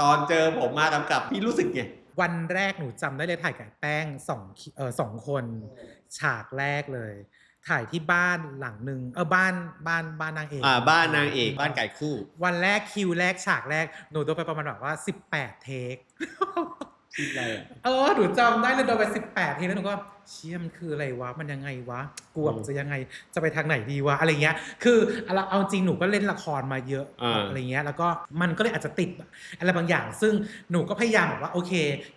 ตอนเจอผมมากำกับพี่รู้สึกไง วันแรกหนูจำได้เลยถ่ายกับแป้งสองคิเออสองคน ฉากแรกเลย ถ่ายที่บ้านหลังหนึ่งเออบ้านบ้านบ้านนางเอกอ่าบ้านนางเอกบ้านไก่คู่ วันแรกคิวแรกฉากแรกหนูโดนไปประมาณแบบว่า 18 เทค คิดอะไรอะเออหนูจำได้เลยโดนไป 18เทคแล้วหนูก็เชี่ยมนคืออะไรวะ มันยังไงวะกลัวอืมจะยังไงจะไปทางไหนดีวะอะไรเงี้ย คือเอาเอาจริงหนูก็เล่นละครมาเยอะอ่าอะไรเงี้ยแล้วก็มันก็เลยอาจจะติดอะไรบางอย่าง ซึ่งหนูก็พยายามแบบว่าโอเค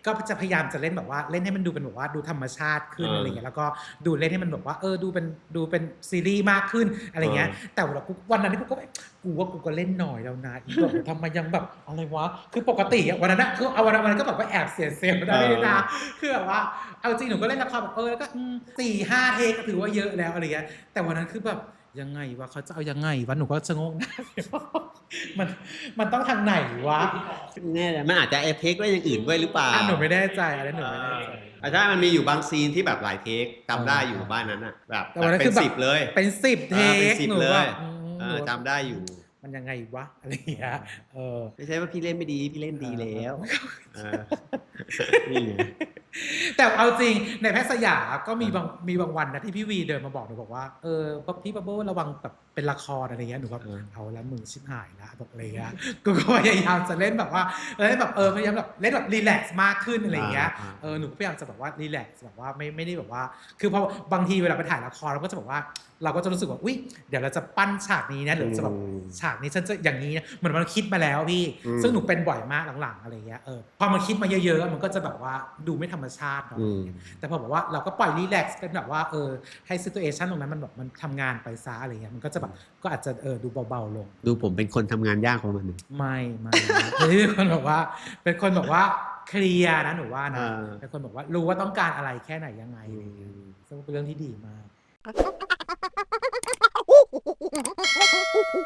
ก็จะพยายามจะเล่นแบบว่าเล่นให้มันดูเป็นแบบว่าดูธรรมชาติขึ้นอะไรเงี้ยแล้วก็ดูเล่นให้มันแบบว่าเออดูเป็นดูเป็นซีรีส์มากขึ้นอะไรเงี้ย แต่เวลากูวันนั้นที่กูก็แบบกูว่ากูก็เล่นหน่อยแล้วนะอีกแบบทำไมยังแบบอะไรวะ คือปกติอะวันนั้นอะคือเอาวันนั้นวันนั้นก็แบบว่าแอบเสียเซลล์ได้ไม่ได้นะคือแบบว่าเอาจริงหนูก็เล่นละครแบบเออแล้วก็อืมสี่ห้าเทคก็ถือว่าเยอะแล้วอะไรเงี้ยแต่วันนั้นคือแบบยังไงวะเขาจะเอายังไงวะหนูก็ชะโงงหน้ามันมันต้องทางไหนวะแน่เลยมันอาจจะเอฟเทคด้วยอย่างอื่นด้วยหรือเปล่าอะหนูไม่แน่ใจอะไรหนูไม่แน่ใจอ่าใช่มันมีอยู่บางซีนที่แบบหลายเทคจำได้อยู่บ้านนั้นอะแบบแต่วันนั้นเป็คืนอแบบสิบเลยเป็นสิบเทอ่าเป็นคสิบหนูเลยแบบอืมเอหนูอจำได้อยู่มันยังไงวะอะไรอย่างเงี้ยเออไม่ใช่ว่าพี่เล่นไม่ดี พี่เล่นดีแล้วเออนี่ไง แต่เอาจริงในแพทย์สยามก็มีบางมีบางวันนะที่พี่วีเดินมาบอกหนูบอกว่าเออพี่บับเบิ้ลระวังแบบเป็นละครอะไรเงี้ยหนูแบบเออเอาแล้วมือชิบหายแล้วบอกอะไรเงี้ยกูก็พยายามจะเล่นแบบว่าเล่นแบบเออพยายามแบบเล่นแบบรีแลกซ์มากขึ้นอะไรเงี้ยอ่าเออหนูก็พยายามจะแบบว่ารีแลกซ์แบบว่าไม่ไม่ได้แบบว่า คือพอบางทีเวลาไปถ่ายละครเราก็จะบอกว่าเราก็จะรู้สึกว่า อุ้ยเดี๋ยวเราจะปั้นฉากนี้นะเดี๋ยวจะแบบอืมฉากนี้ฉันจะอย่างนี้นะเหมือนมันคิดมาแล้วพี่อืมซึ่งหนูเป็นบ่อยมากหลังๆอะไรเงี้ยเออพอมันคิดมาเยอะๆมันก็จะแบบว่าดูไม่ธรรมมชาติเนาะแต่พอบอกว่าเราก็ปล่อยรีแลกซ์กันแบบว่าเออให้ซิ t u เอชันตรงนั้นมันแบบมันทำงานไปซะอะไรเงี้ยมันก็จะแบบก็อาจจะเออดูเบาๆลง ดูผมเป็นคนทำงานยากของมัณหนึงไม่ไม่เป็นคนบอกว่า เป็นคนบอกว่าเคลียร์นะหนูว่านะเป็นคนบอกว่ารู้ว่าต้องการอะไรแค่ไหนยังไงซึ่งเป็นเรื่องที่ดีมาก